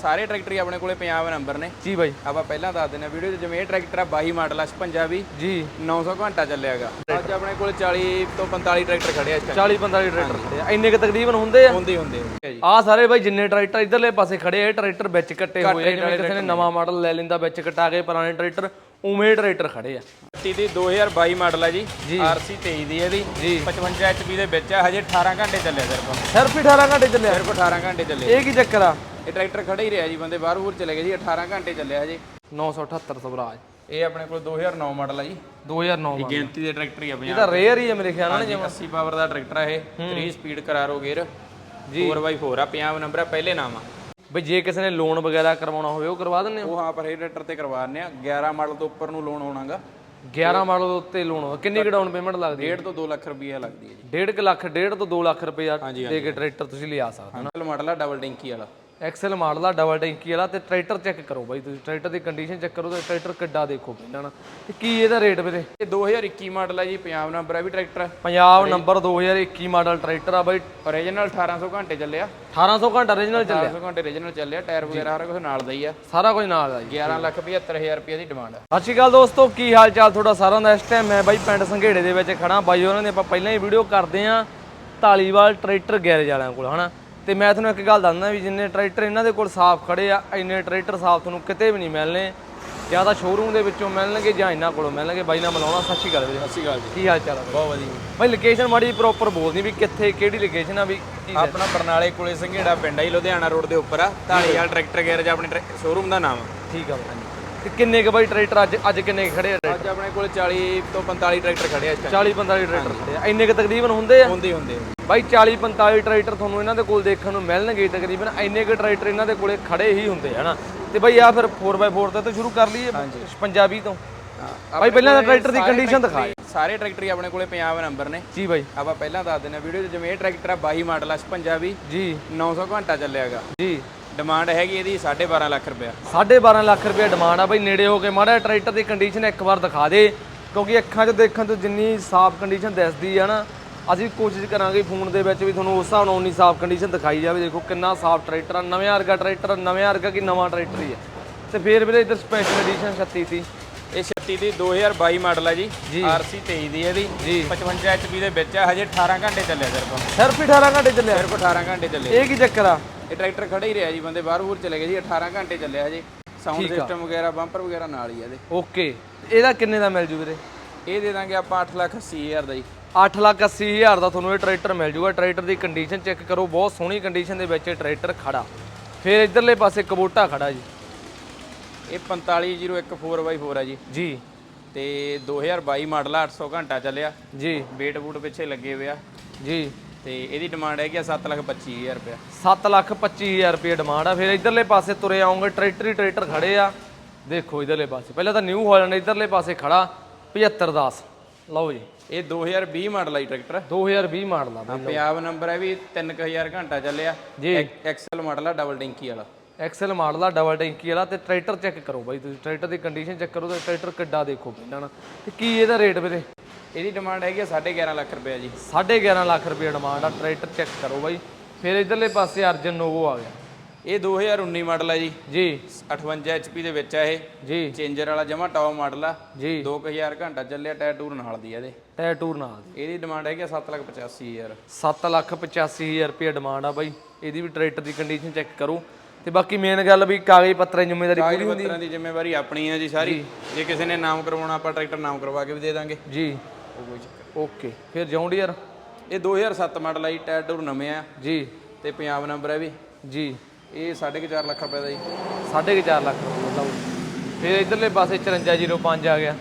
ਸਾਰੇ ਟਰੈਕਟਰ ਹੀ ਆਪਣੇ ਕੋਲੇ ਪੰਜਾਬ ਨੰਬਰ ਨੇ। ਜੀ ਬਾਈ। ਆਪਾਂ ਪਹਿਲਾਂ ਦੱਸ ਦਿੰਦੇ ਆ ਵੀਡੀਓ 'ਚ ਜਿਵੇਂ ਇਹ ਟਰੈਕਟਰ ਆ 22 ਮਾਡਲ ਆ 56 ਵੀ ਜੀ। 900 ਘੰਟਾ ਚੱਲਿਆਗਾ। ਅੱਜ ਆਪਣੇ ਕੋਲ 40 ਤੋਂ 45 ਟਰੈਕਟਰ ਖੜੇ ਆ ਇਸ ਟਾਈਮ 40 45 ਟਰੈਕਟਰ ਇੰਨੇ ਕ ਤਕਰੀਬਨ ਹੁੰਦੇ ਆ? ਹੁੰਦੇ ਹੀ ਹੁੰਦੇ। ਆ ਸਾਰੇ ਬਾਈ ਜਿੰਨੇ ਟਰੈਕਟਰ ਇਧਰਲੇ ਪਾਸੇ ਖੜੇ ਆ ਟਰੈਕਟਰ ਵਿੱਚ ਕੱਟੇ ਹੋਏ ਆ। ਜਿਵੇਂ ਕਿਸੇ ਨੇ ਨਵਾਂ ਮਾਡਲ ਲੈ ਲੈਂਦਾ ਵਿੱਚ ਕਟਾ ਕੇ ਪੁਰਾਣੇ ਟਰੈਕਟਰ ਉਵੇਂ ਟਰੈਕਟਰ ਖੜੇ ਆ। ਟੀ ਦੀ 2022 ਮਾਡਲ ਆ ਜੀ। RC 23 ਦੀ ਇਹਦੀ। ਜੀ। 55 HP ਦੇ ਵਿੱਚ ਆ ਹਜੇ 18 ਘੰਟੇ ਚੱਲਿਆ ਸਿਰਫ। ਸਿਰਫ ਹੀ 18 ਘੰਟੇ ਚੱਲਿਆ ਸਿਰਫ 18 ਘੰਟੇ ਚੱਲੇ ਇਹ ਕੀ ਚੱਕਰ ਆ? ਇਹ ਟਰੈਕਟਰ ਖੜਾ ਹੀ ਰਿਹਾ ਜੀ ਬੰਦੇ ਬਾਹਰ ਬੂਰ ਚਲੇ ਗਏ ਜੀ 18 ਘੰਟੇ ਚੱਲਿਆ ਹਜੇ 978 ਸਵਰਾਜ। ਇਹ ਆਪਣੇ ਕੋਲ 2009 ਮਾਡਲ ਆ ਜੀ। 2009 ਇਹ ਗਿਣਤੀ ਦੇ ਟਰੈਕਟਰ ਹੀ ਆ ਇਹ ਤਾਂ ਰੇਅਰ ਹੀ ਆ ਮੇਰੇ ਖਿਆਲ ਨਾਲ ਜੀ 80 ਪਾਵਰ ਦਾ ਟਰੈਕਟਰ ਆ ਇਹ। 3 ਸਪੀਡ ਕਰਾਰੋ ਗੇਅਰ ਜੀ। 4x4 ਆ ਪੰਜਾਬ ਨੰਬਰ ਆ ਪਹਿਲੇ ਨਾਮ ਆ। ਬਈ ਜੇ ਕਿਸੇ ਨੇ ਲੋਨ ਵਗੈਰਾ ਕਰਵਾਉਣਾ ਹੋਵੇ ਉਹ ਕਰਵਾ ਦਿੰਦੇ ਹੋ? ਉਹ ਹਾਂ ਪਰ ਇਹ ਟਰੈਕਟਰ ਤੇ ਕਰਵਾਉਂਦੇ ਆ। 11 ਮਾਡਲ ਤੋਂ ਉੱਪਰ ਨੂੰ ਲੋਨ ਹੋਣਾਗਾ 11 ਮਾਡਲ ਉੱਤੇ ਲੋਨ ਹੋਵੇ ਕਿੰਨੀ ਕੁ ਡਾਊਨ ਪੇਮੈਂਟ ਲੱਗਦੀ ਹੈ? 1.5 ਤੋਂ 2 ਲੱਖ ਰੁਪਈਆ ਲੱਗਦੀ ਹੈ ਜੀ। 1.5 ਲੱਖ 1.5 ਤੋਂ 2 ਲੱਖ ਰੁਪਏ ਦੇ ਕੇ ਟਰੈਕਟਰ ਤੁਸੀਂ ਲਿਆ ਸਕਦੇ ਮਾਡਲ ਮਾਡਲ ਆ ਡਬਲ ਟੈਂਕੀ ਵਾਲਾ। ਐਕਸਲ ਮਾਡਲ ਆ ਡਬਲ ਟੈਂਕੀ ਵਾਲਾ ਤੇ ਟਰੈਕਟਰ ਚੈੱਕ ਕਰੋ ਬਾਈ ਤੁਸੀਂ। ਟਰੈਕਟਰ ਦੀ ਕੰਡੀਸ਼ਨ ਚੈੱਕ ਕਰੋ ਤੇ ਟਰੈਕਟਰ ਕਿੱਡਾ ਦੇਖੋ ਪਹਿਲਾਂ ਨਾ। ਤੇ ਕੀ ਇਹਦਾ ਰੇਟ ਵੀਰੇ? ਇਹ 2021 ਮਾਡਲ ਆ ਜੀ ਪੰਜਾਬ ਨੰਬਰ ਆ ਵੀ tractor Punjab number 2021 model tractor ਆ ਬਾਈ। ਓਰੀਜਨਲ 1800 ਘੰਟੇ ਚੱਲਿਆ। 1800 ਘੰਟਾ origignal ਚੱਲਿਆ। 1800 ਘੰਟੇ ਓਰੀਜਨਲ ਚੱਲਿਆ ਟਾਇਰ ਵਗੈਰਾ ਹਰ ਕੁਝ ਨਾਲ ਦਾ ਹੀ ਆ। ਸਾਰਾ ਕੁਝ ਨਾਲ ਆ ਜੀ। 11 ਲੱਖ 75000 ਰੁਪਏ ਦੀ ਡਿਮਾਂਡ ਆ। ਸਤਿ ਸ਼੍ਰੀ ਅਕਾਲ ਦੋਸਤੋ ਕੀ ਹਾਲ ਚਾਲ ਤੁਹਾਡਾ ਸਾਰਿਆਂ ਦਾ? ਇਸ ਟਾਈਮ ਮੈਂ ਬਾਈ ਪਿੰਡ ਸੰਘੇੜੇ ਦੇ ਵਿੱਚ ਖੜਾ ਬਾਈ ਉਹਨਾਂ ਦੀ ਆਪਾਂ ਪਹਿਲਾਂ ਹੀ ਵੀਡੀਓ ਕਰਦੇ ਆਂ ਢਾਲੀਵਾਲ ਟਰੈਕਟਰ ਗੈਰੇਜ ਵਾਲਿਆਂ ਕੋਲ ਹਨਾ? ਤੇ ਮੈਂ ਤੁਹਾਨੂੰ ਇੱਕ ਗੱਲ ਦੱਸਦਾ ਵੀ ਜਿੰਨੇ ਟਰੈਕਟਰ ਇਹਨਾਂ ਦੇ ਕੋਲ ਸਾਫ਼ ਖੜੇ ਆ ਇੰਨੇ ਟਰੈਕਟਰ ਸਾਫ਼ ਤੁਹਾਨੂੰ ਕਿਤੇ ਵੀ ਨਹੀਂ ਮਿਲਣੇ। ਜਾਂ ਤਾਂ ਸ਼ੋਰੂਮ ਦੇ ਵਿੱਚੋਂ ਮਿਲਣਗੇ ਜਾਂ ਇਹਨਾਂ ਕੋਲੋਂ ਮਿਲਣਗੇ। ਬਾਈ ਨਾਲ ਮਿਲਾਉਣਾ ਸਤਿ ਸ਼੍ਰੀ ਅਕਾਲ ਵੀਰੇ। ਸਤਿ ਸ਼੍ਰੀ ਅਕਾਲ ਜੀ। ਕੀ ਹਾਲ ਚਾਲ ਆ ਬਹੁਤ ਵਧੀਆ। ਬਾਈ ਲੋਕੇਸ਼ਨ ਮਾੜੀ ਪ੍ਰੋਪਰ ਬੋਲਦੀ ਵੀ ਕਿੱਥੇ ਕਿਹੜੀ ਲੋਕੇਸ਼ਨ ਆ ਵੀ ਆਪਣਾ ਬਰਨਾਲੇ ਕੋਲੇ ਸੰਘੇੜਾ ਪਿੰਡ ਆ ਜੀ ਲੁਧਿਆਣਾ ਰੋਡ ਦੇ ਉੱਪਰ ਆ। ਢਾਲੀਵਾਲ ਟਰੈਕਟਰ ਗੈਰੇਜ ਆਪਣੇ ਸ਼ੋਰੂਮ ਦਾ ਨਾਮ ਆ। ਠੀਕ ਆ ਬਾਈ। ਤੇ ਕਿੰਨੇ ਕੁ ਬਾਈ ਟਰੈਕਟਰ ਅੱਜ ਅੱਜ ਕਿੰਨੇ ਕੁ ਖੜੇ ਆ? ਅੱਜ ਆਪਣੇ ਕੋਲ 40 ਤੋਂ 45 ਟਰੈਕਟਰ ਖੜੇ ਆ ਇਸ ਟਾਈਮ 40 45 ਟਰੈਕਟਰ। ਖੜੇ ਆ ਇੰਨੇ ਕੁ ਤਕਰੀਬਨ ਹੁੰਦੇ ਆ? ਹੁੰਦੇ ਹੁੰਦੇ। ਆ। ਬਾਈ 40 45 ਟਰੈਕਟਰ ਤੁਹਾਨੂੰ ਇਹਨਾਂ ਦੇ ਕੋਲ ਦੇਖਣ ਨੂੰ ਮਿਲਣਗੇ ਤਕਰੀਬਨ। ਇੰਨੇ ਕੁ ਟਰੈਕਟਰ ਇਹਨਾਂ ਦੇ ਕੋਲੇ ਖੜੇ ਹੀ ਹੁੰਦੇ ਹਨਾ? ਤੇ ਬਾਈ ਆ ਫਿਰ 4x4 ਤੇ ਤਾਂ ਸ਼ੁਰੂ ਕਰ ਲਈਏ। ਪੰਜਾਬੀ ਤੋਂ। ਬਾਈ ਪਹਿਲਾਂ ਤਾਂ ਟਰੈਕਟਰ ਦੀ ਕੰਡੀਸ਼ਨ ਹੀ- ਸਾਰੇ ਟਰੈਕਟਰ ਹੀ ਆਪਣੇ ਕੋਲੇ ਪੰਜਾਬ ਨੰਬਰ ਨੇ। ਜੀ ਬਾਈ। ਆਪਾਂ ਪਹਿਲਾਂ ਦੱਸ ਦਿੰਦੇ ਆ ਵੀਡੀਓ 'ਚ ਜਿਵੇਂ ਇਹ ਟਰੈਕਟਰ ਆ 22 ਮਾਡਲ ਆ 56 ਵੀ ਜੀ। 900 ਘੰਟਾ ਚੱਲਿਆਗਾ ਜੀ। ਡਿਮਾਂਡ ਹੈਗੀ ਇਹਦੀ 12.5 ਲੱਖ ਰੁਪਇਆ। 12.5 ਲੱਖ ਰੁਪਏ ਡਿਮਾਂਡ ਆ ਬਾਈ ਨੇੜੇ ਹੋ ਕੇ ਮਾੜਾ ਟਰੈਕਟਰ ਦੀ ਕੰਡੀਸ਼ਨ ਇੱਕ ਵਾਰ ਦਿਖਾ ਦੇ ਕਿਉਂਕਿ ਅੱਖਾਂ 'ਚ ਦੇਖਣ ਤੋਂ ਜਿੰਨੀ ਸਾਫ਼ ਕੰਡੀਸ਼ਨ ਦਿਸਦੀ ਆ ਨਾ ਅਸੀਂ ਕੋਸ਼ਿਸ਼ ਕਰਾਂਗੇ ਫੋਨ ਦੇ ਵਿੱਚ ਵੀ ਤੁਹਾਨੂੰ ਉਸ ਹਿਸਾਬ ਨਾਲ ਉਨੀ ਸਾਫ਼ ਕੰਡੀਸ਼ਨ ਦਿਖਾਈ ਜਾਵੇ। ਦੇਖੋ ਕਿੰਨਾ ਸਾਫ਼ ਟਰੈਕਟਰ ਆ ਨਵੇਂ ਵਰਗਾ ਟਰੈਕਟਰ ਨਵੇਂ ਵਰਗਾ ਕੀ ਨਵਾਂ ਟਰੈਕਟਰ ਹੀ ਆ। ਤੇ ਫਿਰ ਵੀਰੇ ਇੱਧਰ ਸਪੈਸ਼ਲ ਐਡੀਸ਼ਨ 36 ਸੀ। ਇਹ 36 ਦੀ 2022 ਮਾਡਲ ਆ ਜੀ। RC 23 ਦੀ ਇਹਦੀ। ਜੀ। 55 HP ਦੇ ਵਿੱਚ ਆ ਹਜੇ 18 ਘੰਟੇ ਚੱਲਿਆ ਸਿਰਫ ਸਿਰਫ ਹੀ 18 ਘੰਟੇ ਚੱਲਿਆ। ਸਿਰਫ 18 ਘੰਟੇ ਚੱਲੇ। ਇਹ ਕੀ ਚੱਕਰ ਆ? ਇਹ ਟਰੈਕਟਰ ਖੜਾ ਹੀ ਰਿਹਾ ਜੀ ਬੰਦੇ ਬਾਹਰ ਬੂਰ ਚਲੇ ਗਏ ਜੀ 18 ਘੰਟੇ ਚੱਲਿਆ ਹਜੇ ਸਾਊਂਡ ਸਿਸਟਮ ਵਗੈਰਾ ਬੰਪਰ ਵਗੈਰਾ ਨਾਲ ਹੀ ਆ ਇਹਦੇ। ਓਕੇ ਇਹਦਾ ਕਿੰਨੇ ਦਾ ਮਿਲ ਜੂ ਵੀਰੇ? ਇਹ ਦੇ ਦਾਂਗੇ ਆਪਾਂ 8 ਲੱਖ 80 ਹਜ਼ਾਰ ਦਾ ਜੀ। 8 ਲੱਖ 80 ਹਜ਼ਾਰ ਦਾ ਤੁਹਾਨੂੰ ਇਹ ਟਰੈਕਟਰ ਮਿਲ ਜੂਗਾ। ਟਰੈਕਟਰ ਦੀ ਕੰਡੀਸ਼ਨ ਚੈੱਕ ਕਰੋ ਬਹੁਤ ਸੋਹਣੀ ਕੰਡੀਸ਼ਨ ਦੇ ਵਿੱਚ ਇਹ ਟਰੈਕਟਰ ਖੜਾ। ਫਿਰ ਇਧਰਲੇ ਪਾਸੇ ਕਬੋਟਾ ਖੜਾ ਜੀ। ਇਹ 45014x4 ਆ ਜੀ। ਜੀ। ਤੇ 2022 ਮਾਡਲ ਆ 800 ਘੰਟਾ ਚੱਲਿਆ। ਜੀ। ਵੇਟ ਬੂਟ ਪਿੱਛੇ ਲੱਗੇ ਹੋਏ ਆ। ਜੀ। ਤੇ ਇਹਦੀ ਡਿਮਾਂਡ ਹੈਗੀ ਆ 7 ਲੱਖ 25 ਹਜ਼ਾਰ ਰੁਪਇਆ। 7 ਲੱਖ 25 ਹਜ਼ਾਰ ਰੁਪਏ ਡਿਮਾਂਡ ਆ। ਫਿਰ ਇਧਰਲੇ ਪਾਸੇ ਤੁਰੇ ਆਉਂਗੇ ਟਰੈਕਟਰ ਹੀ ਟਰੈਕਟਰ ਖੜੇ ਆ। ਦੇਖੋ ਇਧਰਲੇ ਪਾਸੇ ਪਹਿਲਾਂ ਤਾਂ ਨਿਊ ਹਾਲੈਂਡ ਇਧਰਲੇ ਪਾਸੇ ਖੜਾ। 7510 ਲਓ ਜੀ। ਇਹ 2020 ਮਾਡਲ ਆ ਜੀ ਟਰੈਕਟਰ। 2020 ਮਾਡਲ ਆ ਬਾਈ ਪੰਜਾਬ ਨੰਬਰ ਹੈ ਵੀ 3000 ਘੰਟਾ ਚੱਲਿਆ। ਜੀ। ਐਕਸਲ ਮਾਡਲ ਆ ਡਬਲ ਟੈਂਕੀ ਵਾਲਾ। ਐਕਸਲ ਮਾਡਲ ਆ ਡਬਲ ਟੈਂਕੀ ਵਾਲਾ ਤੇ ਟਰੈਕਟਰ ਚੈੱਕ ਕਰੋ ਬਾਈ ਤੁਸੀਂ। ਟਰੈਕਟਰ ਦੀ ਕੰਡੀਸ਼ਨ ਚੈੱਕ ਕਰੋ ਤੇ ਟਰੈਕਟਰ ਕਿੱਡਾ ਦੇਖੋ ਪਹਿਲਾਂ ਨਾ। ਤੇ ਕੀ ਇਹਦਾ ਰੇਟ ਵੀਰੇ? ਇਹਦੀ ਡਿਮਾਂਡ ਹੈਗੀ ਆ 11.5 ਲੱਖ ਰੁਪਇਆ ਜੀ। 11.5 ਲੱਖ ਰੁਪਏ ਡਿਮਾਂਡ ਆ ਟਰੈਕਟਰ ਚੈੱਕ ਕਰੋ ਬਾਈ। ਫਿਰ ਇਧਰਲੇ ਪਾਸੇ ਅਰਜਨ ਨੋਵੋ ਆ ਗਿਆ। ਇਹ 2019 ਮਾਡਲ ਹੈ ਜੀ। ਜੀ। 58 HP ਦੇ ਵਿੱਚ ਆ ਇਹ। ਜੀ। ਚੇਂਜਰ ਵਾਲਾ ਜਮਾ ਟੌਪ ਮਾਡਲ ਆ। ਜੀ। 2000 ਘੰਟਾ ਚੱਲਿਆ ਟਾਇਰ ਟੂਰ ਨਾਲ ਦੀ ਆ ਇਹਦੇ। ਟਾਇਰ ਟੂਰ ਨਾਲ ਇਹਦੀ ਡਿਮਾਂਡ ਹੈਗੀ ਆ 7 ਲੱਖ 85 ਹਜ਼ਾਰ। 7 ਲੱਖ 85 ਹਜ਼ਾਰ ਰੁਪਏ ਡਿਮਾਂਡ ਆ ਬਾਈ। ਇਹਦੀ ਵੀ ਟਰੈਕਟਰ ਦੀ ਕੰਡੀਸ਼ਨ ਚੈੱਕ ਕਰੋ। ਤੇ ਬਾਕੀ ਮੇਨ ਗੱਲ ਵੀ ਕਾਗਜ਼ ਪੱਤਰਾਂ ਦੀ ਜ਼ਿੰਮੇਵਾਰੀ ਕਾਗਜ਼ ਪੱਤਰਾਂ ਦੀ ਜ਼ਿੰਮੇਵਾਰੀ ਆਪਣੀ ਹੈ ਜੀ ਸਾਰੀ। ਜੇ। ਕਿਸੇ ਨੇ ਨਾਮ ਕਰਵਾਉਣਾ ਆਪਾਂ ਟਰੈਕਟਰ ਨਾਮ ਕਰਵਾ ਕੇ ਵੀ ਦੇ ਦਾਂਗੇ। ਜੀ। ਉਹ ਕੋਈ ਚੱਕਰ ਓਕੇ ਫਿਰ ਜੌਂਡੀਅਰ ਇਹ 2007 ਮਾਡਲ ਆ ਜੀ ਟਾਇਰ ਟੂਰ ਨਵੇਂ ਆ। ਜੀ। ਤੇ ਪੰਜਾਬ ਨੰਬਰ ਹੈ ਵੀ। ਜੀ। ਇਹ 4.5 ਲੱਖ ਰੁਪਏ ਦਾ ਜੀ। 4.5 ਲੱਖ ਰੁਪਏ ਲਓ ਫਿਰ ਇਧਰਲੇ ਪਾਸੇ 5405 ਆ ਗਿਆ।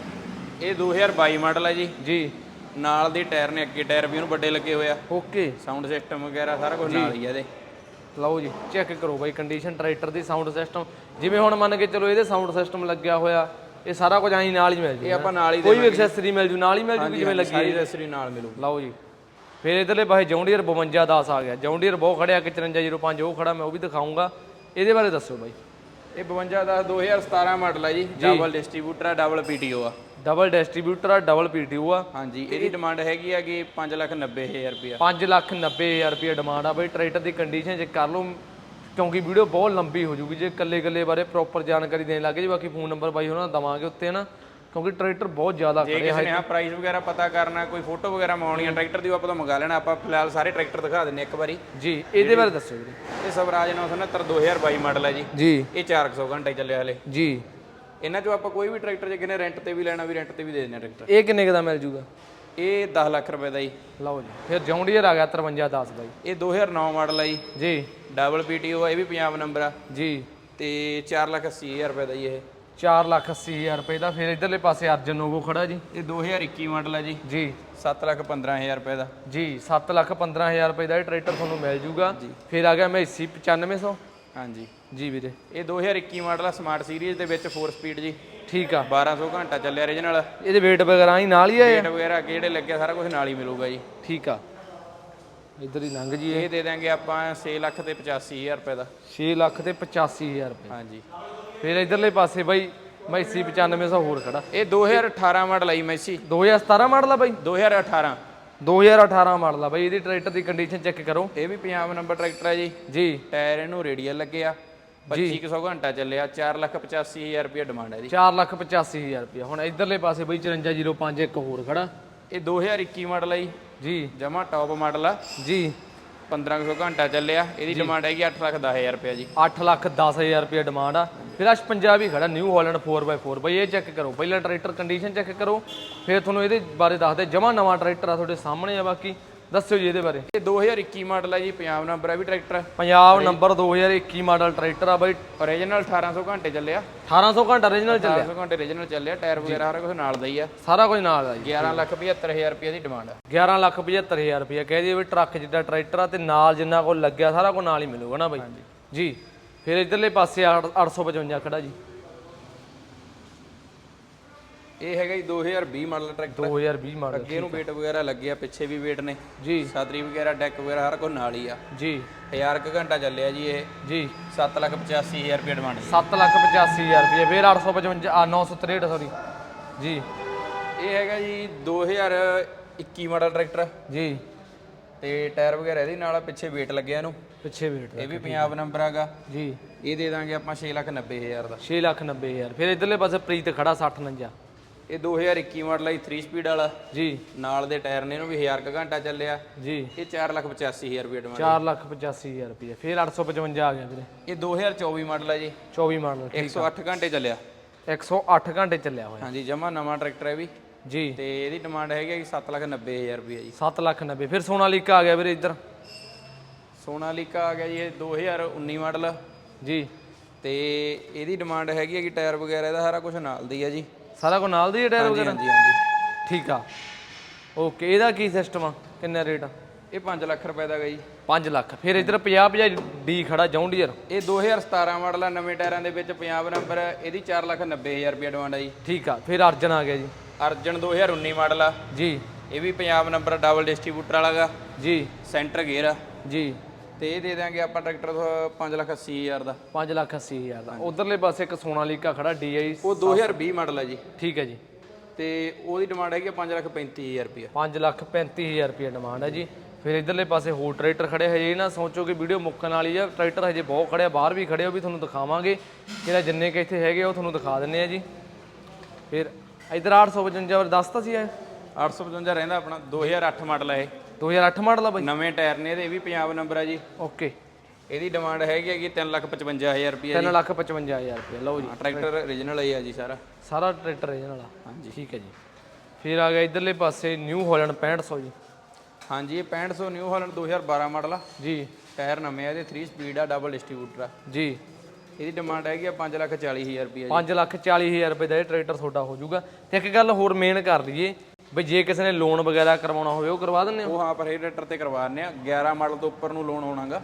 ਇਹ 2022 ਮਾਡਲ ਹੈ ਜੀ। ਜੀ। ਨਾਲ ਦੇ ਟਾਇਰ ਨੇ ਅੱਗੇ ਟਾਇਰ ਵੀ ਉਹਨੂੰ ਵੱਡੇ ਲੱਗੇ ਹੋਏ ਆ। ਓਕੇ। ਸਾਊਂਡ ਸਿਸਟਮ ਵਗੈਰਾ ਸਾਰਾ ਕੁਝ ਨਾਲ ਹੀ ਆ ਇਹਦੇ। ਲਓ ਜੀ ਚੈੱਕ ਕਰੋ ਬਾਈ ਕੰਡੀਸ਼ਨ ਟਰੈਕਟਰ ਦੀ ਸਾਊਂਡ ਸਿਸਟਮ ਜਿਵੇਂ ਹੁਣ ਮੰਨ ਕੇ ਚਲੋ ਇਹਦੇ ਸਾਊਂਡ ਸਿਸਟਮ ਲੱਗਿਆ ਹੋਇਆ ਇਹ ਸਾਰਾ ਕੁਝ ਐਂ ਨਾਲ ਹੀ ਮਿਲ ਇਹ ਜੂ ਆਪਾਂ ਨਾਲ ਹੀ ਕੋਈ ਵੀ ਐਕਸੈਸਰੀ ਮਿਲ ਜੂ ਨਾਲ ਹੀ ਮਿਲ ਜੂ ਜਿਵੇਂ ਲੱਗੀ ਸਾਰੀ ਰੈਸਰੀ ਨਾਲ ਮਿਲੂ। ਲਓ ਜੀ ਫਿਰ ਇਧਰਲੇ ਪਾਸੇ ਜੌਂਡੀਅਰ 5210 ਆ ਗਿਆ। ਜੌਂਡੀਅਰ ਬਹੁਤ ਖੜਿਆ ਕਿ 5405 ਉਹ ਖੜਾ ਮੈਂ ਉਹ ਵੀ ਦਿਖਾਉਂਗਾ ਇਹਦੇ ਬਾਰੇ ਦੱਸੋ ਬਾਈ। ਇਹ 52 ਦਾ 2017 ਮਾਡਲ ਹੈ ਜੀ ਡਬਲ ਡਿਸਟ੍ਰੀਬਿਊਟਰ ਆ ਡਬਲ ਪੀਟੀਓ ਆ। ਡਬਲ ਡਿਸਟ੍ਰੀਬਿਊਟਰ ਆ ਡਬਲ ਪੀਟੀਓ ਆ। ਹਾਂਜੀ ਇਹਦੀ ਡਿਮਾਂਡ ਹੈਗੀ ਆ ਕਿ 5 ਲੱਖ 90 ਹਜ਼ਾਰ ਰੁਪਇਆ। 5 ਲੱਖ 90 ਹਜ਼ਾਰ ਰੁਪਏ ਡਿਮਾਂਡ ਆ ਬਾਈ ਟਰੈਕਟਰ ਦੀ ਕੰਡੀਸ਼ਨ ਚੈੱਕ ਕਰ ਲਓ ਕਿਉਂਕਿ ਵੀਡੀਓ ਬਹੁਤ ਲੰਬੀ ਹੋ ਜੂਗੀ ਜੇ ਇਕੱਲੇ ਇਕੱਲੇ ਬਾਰੇ ਪ੍ਰੋਪਰ ਜਾਣਕਾਰੀ ਦੇਣ ਲੱਗੇ ਜੀ ਬਾਕੀ ਫੋਨ ਨੰਬਰ ਬਾਈ ਉਹਨਾਂ ਦਾ ਦਵਾਂਗੇ ਉੱਤੇ ਨਾ ਕਿਉਂਕਿ ਟਰੈਕਟਰ ਬਹੁਤ ਜ਼ਿਆਦਾ ਜੇ ਖੜੇ ਕਿਸੇ ਨੇ ਆ ਪ੍ਰਾਈਸ ਵਗੈਰਾ ਪਤਾ ਕਰਨਾ ਕੋਈ ਫੋਟੋ ਵਗੈਰਾ ਮੰਗਾਉਣੀ ਆ ਟਰੈਕਟਰ ਦੀ ਆਪਾਂ ਤੋਂ ਮੰਗਾ ਲੈਣਾ ਆਪਾਂ ਫਿਲਹਾਲ ਸਾਰੇ ਟਰੈਕਟਰ ਦਿਖਾ ਦਿੰਨੇ ਇੱਕ ਵਾਰੀ। ਜੀ ਇਹਦੇ ਬਾਰੇ ਦੱਸੋ ਵੀਰੇ। ਇਹ ਸਵਰਾਜ 969 2022 ਮਾਡਲ ਹੈ ਜੀ। ਜੀ। ਇਹ 400 ਘੰਟੇ ਚੱਲਿਆ ਹਲੇ। ਜੀ। ਇਹਨਾਂ ਚੋਂ ਆਪਾਂ ਕੋਈ ਵੀ ਟਰੈਕਟਰ ਜੇ ਕਿਨੇ ਰੈਂਟ ਤੇ ਵੀ ਲੈਣਾ ਵੀ ਰੈਂਟ ਤੇ ਵੀ ਦੇ ਦਿੰਨੇ ਟਰੈਕਟਰ। ਇਹ ਕਿੰਨੇ ਕੁ ਦਾ ਮਿਲ ਜੂਗਾ? ਇਹ 10 ਲੱਖ ਰੁਪਏ ਦਾ ਜੀ। ਲਓ ਜੀ ਫਿਰ ਜੌਂਡੀਅਰ ਆ ਗਿਆ 5310 ਬਾਈ ਇਹ 2009 ਮਾਡਲ ਹੈ ਜੀ। ਜੀ। ਡਬਲ ਪੀਟੀਓ ਆ ਇਹ ਵੀ ਪੰਜਾਬ ਨੰਬਰ ਆ। ਜੀ। ਤੇ 4 ਲੱਖ 80 ਹਜ਼ਾਰ ਰੁਪਏ ਦਾ ਜੀ ਇਹ। 4 ਲੱਖ 80 ਹਜ਼ਾਰ ਰੁਪਏ ਦਾ ਫਿਰ ਇਧਰਲੇ ਪਾਸੇ ਅਰਜਨ ਨੋਵੋ ਖੜਾ ਜੀ। ਇਹ 2021 ਮਾਡਲ ਹੈ ਜੀ। ਜੀ। 7 ਲੱਖ 15 ਹਜ਼ਾਰ ਰੁਪਏ ਦਾ। ਜੀ 7 ਲੱਖ 15 ਹਜ਼ਾਰ ਰੁਪਏ ਦਾ ਇਹ ਟਰੈਕਟਰ ਤੁਹਾਨੂੰ ਮਿਲ ਜੂਗਾ। ਫਿਰ ਆ ਗਿਆ ਮੈਸੀ 9500 ਹਾਂਜੀ। ਜੀ ਵੀਰੇ। ਇਹ 2021 ਮਾਡਲ ਆ ਸਮਾਰਟ ਸੀਰੀਜ਼ ਦੇ ਵਿੱਚ 4 ਸਪੀਡ ਜੀ। ਠੀਕ ਆ। 1200 ਘੰਟਾ ਚੱਲਿਆ origignal ਇਹਦੇ weight ਵਗੈਰਾ ਹੀ ਨਾਲ ਹੀ ਆਏ ਆ ਰੇਟ ਵਗੈਰਾ ਅੱਗੇ ਜਿਹੜੇ ਲੱਗਿਆ ਸਾਰਾ ਕੁਝ ਨਾਲ ਹੀ ਮਿਲੂਗਾ ਜੀ। ਠੀਕ ਆ। ਇਧਰ ਹੀ ਲੰਘ ਜੀ ਇਹ ਦੇ ਦਾਂਗੇ ਆਪਾਂ 6 ਲੱਖ ਤੇ 85 ਹਜ਼ਾਰ ਰੁਪਏ ਦਾ। 6 ਲੱਖ ਤੇ 85 ਹਜ਼ਾਰ ਰੁਪਏ। ਹਾਂਜੀ। ਫਿਰ ਇਧਰਲੇ ਪਾਸੇ ਬਾਈ ਮੈਸੀ 9500 ਹੋਰ ਖੜਾ। ਇਹ 2018 ਮਾਡਲ ਆਈ ਮੈਸੀ। 2017 ਮਾਡਲ ਆ ਬਾਈ? 2018 2018 ਮਾਡਲ ਆ ਬਾਈ ਇਹਦੀ ਟਰੈਕਟਰ ਦੀ ਕੰਡੀਸ਼ਨ ਚੈੱਕ ਕਰੋ। ਇਹ ਵੀ ਪੰਜਾਬ ਨੰਬਰ ਟਰੈਕਟਰ ਹੈ ਜੀ। ਜੀ। ਟਾਇਰ ਇਹਨੂੰ ਰੇਡੀਅਲ ਲੱਗਿਆ 2500 ਘੰਟਾ ਚੱਲਿਆ। 4 ਲੱਖ 85 ਹਜ਼ਾਰ ਰੁਪਏ ਡਿਮਾਂਡ ਹੈ ਜੀ। 4 ਲੱਖ 85 ਹਜ਼ਾਰ ਰੁਪਏ ਹੁਣ ਇਧਰਲੇ ਪਾਸੇ ਬਾਈ 5405 ਇੱਕ ਹੋਰ ਖੜਾ। ਇਹ 2021 ਮਾਡਲ ਹੈ ਜੀ। ਜੀ। ਜਮਾ ਟੌਪ ਮਾਡਲ ਆ। ਜੀ। 1500 ਘੰਟਾ ਚੱਲਿਆ ਇਹਦੀ ਡਿਮਾਂਡ ਹੈਗੀ 8 ਲੱਖ 10 ਹਜ਼ਾਰ ਰੁਪਏ ਜੀ। 8 ਲੱਖ 10 ਹਜ਼ਾਰ ਰੁਪਏ ਡਿਮਾਂਡ ਆ। ਫਿਰ ਅਸ਼ ਪੰਜਾਬ ਖੜਾ ਨਿਊ ਹਾਲੈਂਡ 4x4 ਬਈ ਇਹ ਚੈੱਕ ਕਰੋ ਪਹਿਲਾਂ ਟਰੈਕਟਰ ਕੰਡੀਸ਼ਨ ਚੈੱਕ ਕਰੋ ਫਿਰ ਤੁਹਾਨੂੰ ਇਹਦੇ ਬਾਰੇ ਦੱਸਦੇ ਜਮਾ ਨਵਾਂ ਟਰੈਕਟਰ ਆ ਤੁਹਾਡੇ ਸਾਹਮਣੇ ਆ ਬਾਕੀ। ਦੱਸਿਓ ਜੀ ਇਹਦੇ ਬਾਰੇ। ਇਹ 2021 ਮਾਡਲ ਹੈ ਜੀ ਪੰਜਾਬ ਨੰਬਰ ਹੈ ਵੀ tractor. Punjab number 2021 model tractor ਆ ਬਈ। Origignal 1800 ਘੰਟੇ ਚੱਲਿਆ 1800 ਘੰਟਾ origignal ਚੱਲਿਆ 1800 ਘੰਟੇ origignal ਚੱਲਿਆ ਟਾਇਰ ਵਗੈਰਾ ਸਾਰਾ ਕੁਝ ਨਾਲ ਦਾ ਹੀ ਆ। ਸਾਰਾ ਕੁਝ ਨਾਲ ਆ ਜੀ। 11 ਲੱਖ 75 ਹਜ਼ਾਰ ਰੁਪਏ ਦੀ ਡਿਮਾਂਡ ਆ। 11 ਲੱਖ 75 ਹਜ਼ਾਰ ਰੁਪਏ ਕਹਿ ਦਈਏ ਵੀ ਟਰੱਕ ਜਿੱਦਾਂ ਟਰੈਕਟਰ ਆ ਤੇ ਨਾਲ ਜਿੰਨਾ ਕੋਲ ਲੱਗਿਆ ਸਾਰਾ ਕੁਝ ਨਾਲ ਹੀ ਮਿਲੂਗਾ ਨਾ ਬਈ। ਜੀ। ਫਿਰ ਇਧਰਲੇ ਪਾਸੇ 855 ਖੜਾ ਜੀ। ਇਹ ਹੈਗਾ ਜੀ 2020 ਮਾਡਲ ਟਰੈਕਟਰ 2020 ਮਾਡਲ ਅੱਗੇ ਨੂੰ weight ਵਗੈਰਾ ਲੱਗਿਆ ਪਿੱਛੇ ਵੀ weight ਨੇ। ਜੀ। ਸਾਦਰੀ ਵਗੈਰਾ ਡੈਕ ਵਗੈਰਾ ਸਾਰਾ ਕੁਝ ਨਾਲ ਹੀ ਆ। ਜੀ। 1000 ਕੁ ਘੰਟਾ ਚੱਲਿਆ ਜੀ ਇਹ। ਜੀ। 7 ਲੱਖ 85 ਹਜ਼ਾਰ ਰੁਪਏ ਡਿਮਾਂਡ ਜੀ। 7 ਲੱਖ 85 ਹਜ਼ਾਰ ਰੁਪਏ ਫਿਰ 855 ਆ 963 ਸੌਰੀ ਜੀ। ਇਹ ਹੈਗਾ ਜੀ 2021 ਮਾਡਲ ਟਰੈਕਟਰ। ਜੀ। ਤੇ ਟਾਇਰ ਵਗੈਰਾ ਇਹਦੇ ਨਾਲ ਪਿੱਛੇ weight ਲੱਗਿਆ ਇਹਨੂੰ। ਪਿੱਛੇ ਵੇਟ ਇਹ ਵੀ ਪੰਜਾਬ ਨੰਬਰ ਹੈਗਾ। ਜੀ। ਇਹ ਦੇ ਦਾਂਗੇ ਆਪਾਂ 6 ਲੱਖ 90 ਹਜ਼ਾਰ ਦਾ। 6 ਲੱਖ 90 ਹਜ਼ਾਰ। ਫਿਰ ਇਧਰਲੇ ਪਾਸੇ ਪ੍ਰੀਤ ਖੜਾ 60 49 ਇਹ 2021 ਮਾਡਲ ਹੈ 3 ਸਪੀਡ ਵਾਲਾ। ਜੀ। ਨਾਲ ਦੇ ਟਾਇਰ ਨੇ ਇਹਨੂੰ ਵੀ 1000 ਕੁ ਘੰਟਾ ਚੱਲਿਆ। ਜੀ। ਇਹ 4 ਲੱਖ 85 ਹਜ਼ਾਰ ਰੁਪਏ ਡਿਮਾਂਡ 4 ਲੱਖ 85 ਹਜ਼ਾਰ ਰੁਪਏ। ਫਿਰ 855 ਆ ਗਿਆ ਵੀਰੇ। ਇਹ 2024 ਮਾਡਲ ਹੈ ਜੀ। 24 ਮਾਡਲ 108 ਘੰਟੇ ਚੱਲਿਆ। 108 ਘੰਟੇ ਚੱਲਿਆ ਹੋਇਆ। ਹਾਂਜੀ ਜਮਾ ਨਵਾਂ ਟਰੈਕਟਰ ਹੈ ਵੀ। ਜੀ। ਤੇ ਇਹਦੀ ਡਿਮਾਂਡ ਹੈਗੀ ਹੈ 7 ਲੱਖ 90 ਹਜ਼ਾਰ ਰੁਪਏ ਜੀ। 7 ਲੱਖ 90 ਫਿਰ ਸੋਨਾਲੀਕਾ ਆ ਗਿਆ ਵੀਰੇ ਇੱਧਰ। ਸੋਨਾਲੀਕਾ ਆ ਗਿਆ ਜੀ ਇਹ 2019 ਮਾਡਲ। ਜੀ। ਤੇ ਇਹਦੀ ਡਿਮਾਂਡ ਹੈਗੀ ਹੈ ਕਿ ਟਾਇਰ ਵਗੈਰਾ ਇਹਦਾ ਸਾਰਾ ਕੁਝ ਨਾਲ ਦੀ ਹੈ ਜੀ। ਸਾਰਾ ਕੁਝ ਨਾਲ ਦੀ ਹੈ ਟਾਇਰ ਵਗੈਰਾ? ਹਾਂਜੀ ਹਾਂਜੀ। ਠੀਕ ਆ। ਓਕੇ ਇਹਦਾ ਕੀ ਸਿਸਟਮ ਆ? ਕਿੰਨਾ ਰੇਟ ਆ? ਇਹ 5 ਲੱਖ ਰੁਪਏ ਦਾ ਗਾ ਜੀ। 5 ਲੱਖ। ਫਿਰ ਇੱਧਰ 50 50 ਡੀ ਖੜਾ ਜੌਂਡੀਅਰ ਇਹ 2017 ਮਾਡਲ ਆ ਨਵੇਂ ਟਾਇਰਾਂ ਦੇ ਵਿੱਚ ਪੰਜਾਬ ਨੰਬਰ ਹੈ, ਇਹਦੀ 4 ਲੱਖ 90 ਹਜ਼ਾਰ ਰੁਪਏ ਡਿਮਾਂਡ ਹੈ ਜੀ। ਠੀਕ ਆ ਫਿਰ ਅਰਜਨ ਆ ਗਿਆ ਜੀ। ਅਰਜਨ 2019 ਮਾਡਲ ਆ। ਜੀ। ਇਹ ਵੀ ਪੰਜਾਬ ਨੰਬਰ ਡਬਲ ਡਿਸਟ੍ਰੀਬਿਊਟਰ ਵਾਲਾ ਗਾ। ਜੀ। ਸੈਂਟਰ ਗੇਅਰ ਆ। ਜੀ। ਤੇ ਇਹ ਦੇ ਦਾਂਗੇ ਆਪਾਂ ਟਰੈਕਟਰ 5 ਲੱਖ 80 ਹਜ਼ਾਰ ਦਾ। 5 ਲੱਖ 80 ਹਜ਼ਾਰ ਦਾ। ਉਧਰਲੇ ਪਾਸੇ ਇੱਕ ਸੋਨਾਲੀਕਾ ਖੜਾ ਡੀਆਈ ਉਹ 2020 ਮਾਡਲ ਹੈ ਜੀ। ਠੀਕ ਹੈ ਜੀ। ਤੇ ਉਹਦੀ ਡਿਮਾਂਡ ਹੈਗੀ 5 ਲੱਖ 35 ਹਜ਼ਾਰ ਰੁਪਏ 5 ਲੱਖ 35 ਹਜ਼ਾਰ ਰੁਪਏ ਡਿਮਾਂਡ ਹੈ ਜੀ। ਫਿਰ ਇਧਰਲੇ ਪਾਸੇ ਹੋਰ ਟਰੈਕਟਰ ਖੜੇ ਹਜੇ ਨਾ ਸੋਚੋ ਕਿ ਵੀਡੀਓ ਮੁੱਕਣ ਵਾਲੀ ਆ। ਟਰੈਕਟਰ ਹਜੇ ਬਹੁਤ ਖੜੇ ਆ ਬਾਹਰ ਵੀ ਖੜੇ ਉਹ ਵੀ ਤੁਹਾਨੂੰ ਦਿਖਾਵਾਂਗੇ। ਜਿਹੜਾ ਜਿੰਨੇ ਕਿ ਇੱਥੇ ਹੈਗੇ ਉਹ ਤੁਹਾਨੂੰ ਦਿਖਾ ਦਿੰਨੇ ਆ ਜੀ। ਫਿਰ ਇਧਰ 855 ਵਾਰ ਦੱਸਤਾ ਸੀ ਇਹ। 855 ਰਹਿੰਦਾ ਆਪਣਾ 2008 ਮਾਡਲ ਹੈ ਇਹ। 2008 ਮਾਡਲ ਆ ਬਾਈ। ਨਵੇਂ ਟਾਇਰ ਨੇ ਇਹਦੇ ਇਹ ਵੀ ਪੰਜਾਬ ਨੰਬਰ ਹੈ ਜੀ। ਓਕੇ। ਇਹਦੀ ਡਿਮਾਂਡ ਹੈਗੀ ਹੈਗੀ 3 ਲੱਖ 55 ਹਜ਼ਾਰ ਰੁਪਏ 3 ਲੱਖ 55 ਹਜ਼ਾਰ ਰੁਪਏ ਲਓ ਜੀ। ਟਰੈਕਟਰ origignal ਹੀ ਆ ਜੀ ਸਾਰਾ। ਸਾਰਾ ਟਰੈਕਟਰ ਨਾਲ ਆ। ਹਾਂਜੀ। ਠੀਕ ਹੈ ਜੀ। ਫਿਰ ਆ ਗਿਆ ਇਧਰਲੇ ਪਾਸੇ ਨਿਊ ਹਾਲੈਂਡ 6500 ਜੀ। ਹਾਂਜੀ ਇਹ 6500 ਨਿਊ ਹਾਲੈਂਡ 2012 ਮਾਡਲ ਆ। ਜੀ। ਟਾਇਰ ਨਵੇਂ ਆ ਇਹਦੇ 3 ਸਪੀਡ ਆ ਡਬਲ ਡਿਸਟ੍ਰੀਬਿਊਟਰ ਆ। ਜੀ। ਇਹਦੀ ਡਿਮਾਂਡ ਹੈਗੀ ਆ 5 ਲੱਖ 40 ਹਜ਼ਾਰ ਰੁਪਏ 5 ਲੱਖ 40 ਹਜ਼ਾਰ ਰੁਪਏ ਦਾ ਇਹ ਟਰੈਕਟਰ ਤੁਹਾਡਾ ਹੋ ਜਾਊਗਾ। ਤੇ ਇੱਕ ਗੱਲ ਹੋਰ ਮੇਨ ਕਰ ਲਈਏ। ਵੀ ਜੇ ਕਿਸੇ ਨੇ ਲੋਨ ਵਗੈਰਾ ਕਰਵਾਉਣਾ ਹੋਵੇ ਉਹ ਕਰਵਾ ਦਿੰਦੇ ਹੋ? ਉਹ ਹਾਂ ਪਰ ਇਹ ਟਰੈਕਟਰ ਤੇ ਕਰਵਾਉਂਦੇ ਆ 11 ਮਾਡਲ ਤੋਂ ਉੱਪਰ ਨੂੰ ਲੋਨ ਹੋਣਾਗਾ।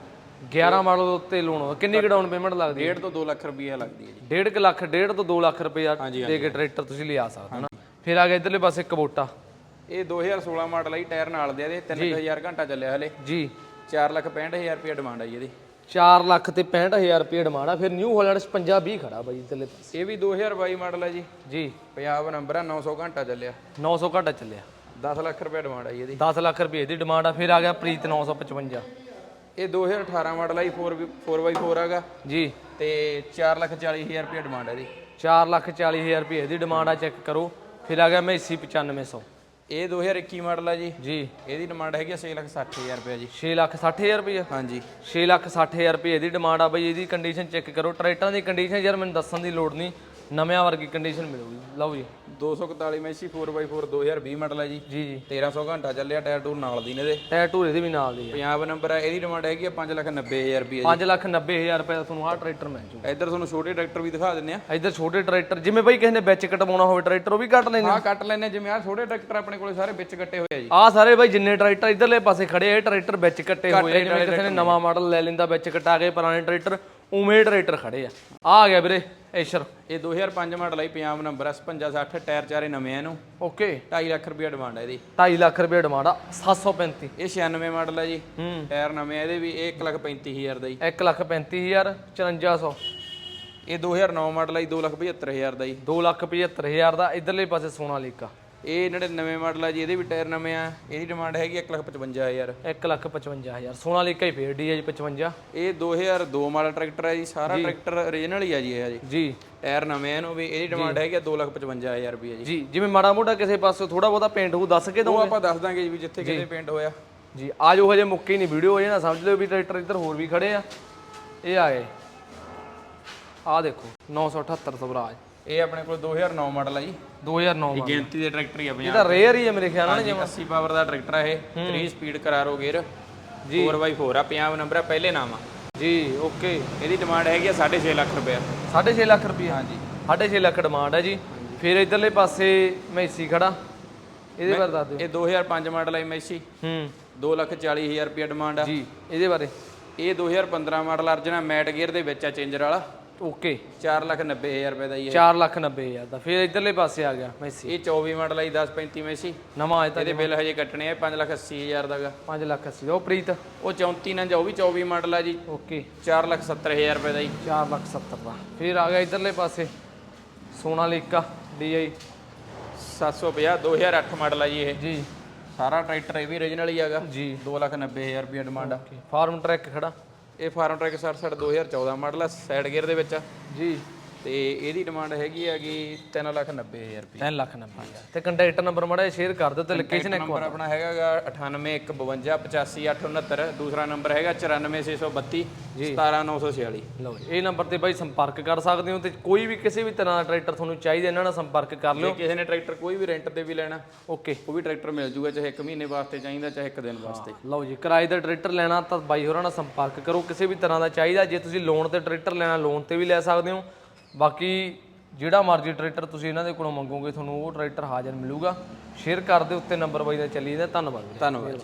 11 ਮਾਡਲ ਦੇ ਉੱਤੇ ਲੋਨ ਹੋਵੇ। ਕਿੰਨੀ ਕੁ ਡਾਊਨ ਪੇਮੈਂਟ ਲੱਗਦੀ ਹੈ? 1.5 ਤੋਂ 2 ਲੱਖ ਰੁਪਏ ਲੱਗਦੀ ਹੈ ਜੀ। 1.5 ਲੱਖ 1.5 ਤੋਂ 2 ਲੱਖ ਰੁਪਏ ਦੇ ਕੇ ਟਰੈਕਟਰ ਤੁਸੀਂ ਲਿਆ ਸਕਦੇ ਹੋ ਨਾ। ਫਿਰ ਆ ਗਿਆ ਇਧਰਲੇ ਪਾਸੇ ਕਬੋਟਾ ਇਹ 2016 ਮਾਡਲ ਜੀ ਟਾਇਰ ਨਾਲ ਦੇ ਇਹਦੇ। 3000 ਘੰਟਾ ਚੱਲਿਆ ਹਲੇ। ਜੀ। 4 ਲੱਖ 65000 ਰੁਪਏ ਡਿਮਾਂਡ ਆ ਜੀ ਇਹਦੀ। 4 ਲੱਖ ਤੇ 65000 ਰੁਪਏ ਡਿਮਾਂਡ ਆ ਫਿਰ ਨਿਊ ਹਾਲੈਂਡ 50 20 ਖੜਾ ਬਾਈ ਇਧਰਲੇ ਪਾਸੇ। ਇਹ ਵੀ 2022 ਮਾਡਲ ਹੈ ਜੀ। ਜੀ। ਪੰਜਾਬ ਨੰਬਰ ਆ 900 ਘੰਟਾ ਚੱਲਿਆ। 900 ਘੰਟਾ ਚੱਲਿਆ। 10 ਲੱਖ ਰੁਪਏ ਡਿਮਾਂਡ ਆ ਜੀ ਇਹਦੀ। 10 ਲੱਖ ਰੁਪਏ ਦੀ ਡਿਮਾਂਡ ਆ ਫਿਰ ਆ ਗਿਆ ਪ੍ਰੀਤ 955 ਇਹ 2018 ਮਾਡਲ ਹੈ ਜੀ 4 4x4 ਹੈਗਾ ਜੀ। ਤੇ 440000 ਰੁਪਏ ਡਿਮਾਂਡ ਹੈ ਜੀ 440000 ਰੁਪਏ ਦੀ ਡਿਮਾਂਡ ਆ ਚੈੱਕ ਕਰੋ। ਫਿਰ ਆ ਗਿਆ ਮੈਸੀ 9500 ਇਹ 2021 ਮਾਡਲ ਹੈ ਜੀ। ਜੀ। ਇਹਦੀ ਡਿਮਾਂਡ ਹੈਗੀ 660000 ਰੁਪਏ ਜੀ। 660000 ਰੁਪਏ ਹਾਂਜੀ। 660000 ਰੁਪਏ ਦੀ ਡਿਮਾਂਡ ਆ ਬਈ ਇਹਦੀ ਕੰਡੀਸ਼ਨ ਚੈੱਕ ਕਰੋ। ਟਰੈਕਟਰਾਂ ਦੀ ਕੰਡੀਸ਼ਨ ਯਾਰ ਮੈਨੂੰ ਦੱਸਣ ਦੀ ਲੋੜ ਨਹੀਂ। ਨਵਿਆਂ ਵਰਗੀ ਕੰਡੀਸ਼ਨ ਮਿਲੂਗੀ। ਲਓ ਜੀ। 241 ਮੈਸੀ 4x4 2020 ਮਾਡਲ ਹੈ ਜੀ। ਜੀ ਜੀ। 1300 ਘੰਟਾ ਚੱਲਿਆ ਟਾਇਰ ਟੂਰ ਨਾਲ ਦੀ ਨੇ ਇਹਦੇ। ਟਾਇਰ ਟੂਰੇ ਦੀ ਵੀ ਨਾਲ ਦੀ ਆ ਪੰਜਾਬ ਨੰਬਰ ਹੈ ਇਹਦੀ ਡਿਮਾਂਡ ਹੈਗੀ 590000 ਰੁਪਏ ਜੀ। 590000 ਰੁਪਏ ਦਾ ਤੁਹਾਨੂੰ ਆਹ ਟਰੈਕਟਰ ਮਿਲ ਜੂ। ਇੱਧਰ ਤੁਹਾਨੂੰ ਛੋਟੇ ਟਰੈਕਟਰ ਵੀ ਦਿਖਾ ਦਿੰਨੇ ਆ। ਇੱਧਰ ਛੋਟੇ ਟਰੈਕਟਰ ਜਿਵੇਂ ਬਈ ਕਿਸੇ ਨੇ ਵਿੱਚ ਕਟਵਾਉਣਾ ਹੋਵੇ ਟਰੈਕਟਰ ਉਹ ਵੀ ਕੱਟ ਲੈਣੇ ਆਹ ਕੱਟ ਲੈਨੇ ਜਿਵੇਂ ਆਹ ਛੋਟੇ ਟਰੈਕਟਰ ਆਪਣੇ ਕੋਲੇ ਸਾਰੇ ਵਿੱਚ ਕੱਟੇ ਹੋਏ ਆ ਜੀ। ਆ ਸਾਰੇ ਬਈ ਜਿੰਨੇ ਟਰੈਕਟਰ ਇਧਰਲੇ ਪਾਸੇ ਖੜੇ ਆ ਇਹ ਟਰੈਕਟਰ ਵਿੱਚ ਕੱਟੇ ਹੋਏ ਆ। ਜਿਵੇਂ ਕਿਸੇ ਨੇ ਨਵਾਂ ਮਾਡਲ ਲੈ ਲੈਂਦਾ ਵਿੱਚ ਕਟਾ ਕੇ ਪੁਰਾਣੇ ਟਰੈਕਟਰ ਉਵੇਂ ਟਰੈਕਟਰ ਖੜੇ ਆ। ਆ ਆ ਗਿਆ ਵੀਰੇ ਐਸ਼ਰ ਇਹ 2005 ਮਾਡਲ ਜੀ, ਪੰਜਾਬ ਨੰਬਰ ਹੈ 5560 ਟਾਇਰ ਚਾਰੇ ਨਵੇਂ ਆ ਇਹਨੂੰ। ਓਕੇ। 2.5 ਲੱਖ ਰੁਪਏ ਡਿਮਾਂਡ ਹੈ ਇਹਦੀ। 2.5 ਲੱਖ ਰੁਪਏ ਡਿਮਾਂਡ ਆ 735 ਇਹ 96 ਮਾਡਲ ਹੈ ਜੀ ਹੂੰ। ਟਾਇਰ ਨਵੇਂ ਆ ਇਹਦੇ ਵੀ ਇਹ 1 ਲੱਖ 35000 ਦਾ ਜੀ। 1 ਲੱਖ 35000 5400 ਇਹ 2009 ਮਾਡਲ ਹੈ ਜੀ 2 ਲੱਖ 75000 ਦਾ ਜੀ। 2 ਲੱਖ 75000 ਦਾ ਇਧਰਲੇ ਪਾਸੇ ਸੋਨਾਲੀਕਾ ਇਹ ਜਿਹੜੇ ਨਵੇਂ ਮਾਡਲ ਆ ਜੀ ਇਹਦੇ ਵੀ ਟਾਇਰ ਨਵੇਂ ਆ। ਇਹਦੀ ਡਿਮਾਂਡ ਹੈਗੀ 1 ਲੱਖ 55000 1 ਲੱਖ 55000 ਸੋਨਾਲੀਕਾ ਹੀ ਫੇਰ ਡੀ ਹੈ ਜੀ 55 ਇਹ 2002 ਮਾਡਲ ਟਰੈਕਟਰ ਹੈ ਜੀ ਸਾਰਾ ਟਰੈਕਟਰ ਓਰੀਜਨਲ ਹੀ ਆ ਜੀ ਇਹ ਜੀ ਜੀ। ਟਾਇਰ ਨਵੇਂ ਆ ਇਹਨੂੰ ਵੀ ਇਹਦੀ ਡਿਮਾਂਡ ਹੈਗੀ 2 ਲੱਖ 55000 ਰੁਪਏ ਜੀ। ਜੀ ਜਿਵੇਂ ਮਾੜਾ ਮੋਟਾ ਕਿਸੇ ਪਾਸੇ ਥੋੜਾ ਬਹੁਤਾ ਪੇਂਟ ਹੋ ਦੱਸ ਕੇ ਦੋ ਆਪਾਂ ਦੱਸ ਦਾਂਗੇ ਜੀ ਵੀ ਜਿੱਥੇ ਕਿਤੇ ਪੇਂਟ ਹੋਇਆ। ਜੀ ਆਜੋ ਹਜੇ ਮੁੱਕੀ ਨਹੀਂ ਵੀਡੀਓ ਇਹ ਨਾ ਸਮਝ ਲਿਓ ਵੀ ਟਰੈਕਟਰ ਇੱਧਰ ਹੋਰ ਵੀ ਖੜੇ ਆ। ਇਹ ਆਏ ਆ ਦੇਖੋ 978 ਸਵਰਾਜ। ਇਹ ਆਪਣੇ ਕੋਲ 2009 ਮਾਡਲ ਆ ਜੀ। 2009 ਇਹ ਗਿਣਤੀ ਦੇ ਟਰੈਕਟਰ ਹੀ ਆ ਇਹ ਤਾਂ ਰੇਅਰ ਹੀ ਹੈ ਮੇਰੇ ਖਿਆਲ ਨਾਲ ਜੀ 80 ਪਾਵਰ ਦਾ ਟਰੈਕਟਰ ਆ ਇਹ 3 ਸਪੀਡ ਕਰਾਰੋ ਗੇਅਰ 4x4 ਆ ਪੰਜਾਬ ਨੰਬਰ ਆ ਪਹਿਲੇ ਨਾਮ ਆ। ਜੀ ਓਕੇ ਇਹਦੀ ਡਿਮਾਂਡ ਹੈਗੀ ਆ 6.5 ਲੱਖ ਰੁਪਏ 6.5 ਲੱਖ ਰੁਪਏ ਹਾਂਜੀ। 6.5 ਲੱਖ ਡਿਮਾਂਡ ਹੈ ਜੀ। ਫਿਰ ਇਧਰਲੇ ਪਾਸੇ ਮੈਸੀ ਖੜਾ। ਇਹਦੇ ਬਾਰੇ ਦੱਸ ਦਿਓ। ਇਹ 2005 ਮਾਡਲ ਆ ਮੈਸੀ ਹੂੰ। 2 ਲੱਖ 40000 ਰੁਪਏ ਡਿਮਾਂਡ ਆ। ਜੀ ਇਹਦੇ ਬਾਰੇ। ਇਹ 2015 ਮਾਡਲ ਅਰਜਨਾ ਮੈਟ ਗੇਅਰ ਦੇ ਵਿੱਚ ਆ ਚੇਂਜਰ ਵਾਲਾ। ਓਕੇ। 4 ਲੱਖ 90000 ਰੁਪਏ ਦਾ ਹੀ ਹੈ 4 ਲੱਖ 90 ਹਜ਼ਾਰ ਦਾ। ਫਿਰ ਇਧਰਲੇ ਪਾਸੇ ਆ ਗਿਆ ਮੈਸੀ। ਇਹ 24 ਮਾਡਲ ਆ ਜੀ 1035 ਮੈਸੀ। ਨਵਾਂ ਆਇਆ ਤਾਂ ਇਹਦੇ ਬਿੱਲ ਹਜੇ ਕੱਟਣੇ ਆ 5 ਲੱਖ 80000 ਦਾਗਾ 5 ਲੱਖ 80 ਉਹ ਪ੍ਰੀਤ? ਉਹ 34 ਨਾਲ ਉਹ ਵੀ 24 ਮਾਡਲ ਆ ਜੀ। ਓਕੇ। 4 ਲੱਖ 70000 ਰੁਪਏ ਦਾ ਜੀ। 4 ਲੱਖ 70 ਦਾ। ਫਿਰ ਆ ਗਿਆ ਇਧਰਲੇ ਪਾਸੇ। ਸੋਨਾਲੀਕਾ ਡੀਆਈ। 750 2008 ਮਾਡਲ ਆ ਜੀ ਇਹ। ਜੀ। ਸਾਰਾ ਟਰੈਕਟਰ ਇਹ ਵੀ origignal ਹੀ ਹੈਗਾ ਜੀ। 2 ਲੱਖ 90000 ਰੁਪਏ ਡਿਮਾਂਡ ਆ। ਫਾਰਮ ਟਰੈਕ ਖੜਾ। ਇਹ ਫਾਰਮ ਟਰੈਕ 67 2014 ਮਾਡਲ ਆ ਸਾਈਡ ਗੇਅਰ ਦੇ ਵਿੱਚ ਆ। ਜੀ। ਤੇ ਇਹਦੀ ਡਿਮਾਂਡ ਹੈਗੀ ਹੈਗੀ 3 ਲੱਖ 90000 ਰੁਪਏ। 3 ਲੱਖ 90 ਹਜ਼ਾਰ। ਤੇ ਕੰਟੈਕਟ ਨੰਬਰ ਮੜਾ ਸ਼ੇਅਰ ਕਰ ਦਿਓ ਤੇ ਲੋਕੇਸ਼ਨ ਇੱਕ ਨੰਬਰ ਆਪਣਾ ਹੈਗਾਗਾ 98155859 ਦੂਸਰਾ ਨੰਬਰ ਹੈਗਾ 94632 17946 ਲਓ ਜੀ, ਇਹ ਨੰਬਰ ਤੇ ਬਾਈ ਸੰਪਰਕ ਕਰ ਸਕਦੇ ਹੋ ਤੇ ਕੋਈ ਵੀ ਕਿਸੇ ਵੀ ਤਰ੍ਹਾਂ ਦਾ ਟਰੈਕਟਰ ਤੁਹਾਨੂੰ ਚਾਹੀਦਾ ਇਹਨਾਂ ਨਾਲ ਸੰਪਰਕ ਕਰ ਜੇ ਲਿਓ ਕਿਸੇ ਨੇ ਟਰੈਕਟਰ ਕੋਈ ਵੀ ਰੈਂਟ ਤੇ ਵੀ ਲੈਣਾ ਓਕੇ ਉਹ ਵੀ ਟਰੈਕਟਰ ਮਿਲ ਜੂਗਾ ਚਾਹੇ 1 ਮਹੀਨੇ ਵਾਸਤੇ ਚਾਹੀਦਾ ਚਾਹੇ 1 ਦਿਨ ਵਾਸਤੇ। ਲਓ ਜੀ ਕਿਰਾਏ ਦਾ ਟਰੈਕਟਰ ਲੈਣਾ ਤਾਂ ਬਾਈ ਹੋਰਾਂ ਨਾਲ ਸੰਪਰਕ ਕਰੋ ਕਿਸੇ ਵੀ ਤਰ੍ਹਾਂ ਦਾ ਚਾਹੀਦਾ ਜੇ ਤੁਸੀਂ ਲੋਨ ਤੇ ਟਰੈਕਟਰ ਲੈਣਾ ਲੋਨ ਤੇ ਵੀ ਲੈ ਸਕਦੇ ਹੋ। ਬਾਕੀ ਜਿਹੜਾ ਮਰਜ਼ੀ ਟਰੈਕਟਰ ਤੁਸੀਂ ਇਹਨਾਂ ਦੇ ਕੋਲੋਂ ਮੰਗੋਗੇ, ਤੁਹਾਨੂੰ ਉਹ ਟਰੈਕਟਰ ਹਾਜ਼ਰ ਮਿਲੂਗਾ। ਸ਼ੇਅਰ ਕਰ ਦਿਓ, ਉੱਤੇ ਨੰਬਰ ਬਾਈ ਦਾ ਚੱਲੀ ਜਾਂਦਾ। ਧੰਨਵਾਦ ਧੰਨਵਾਦ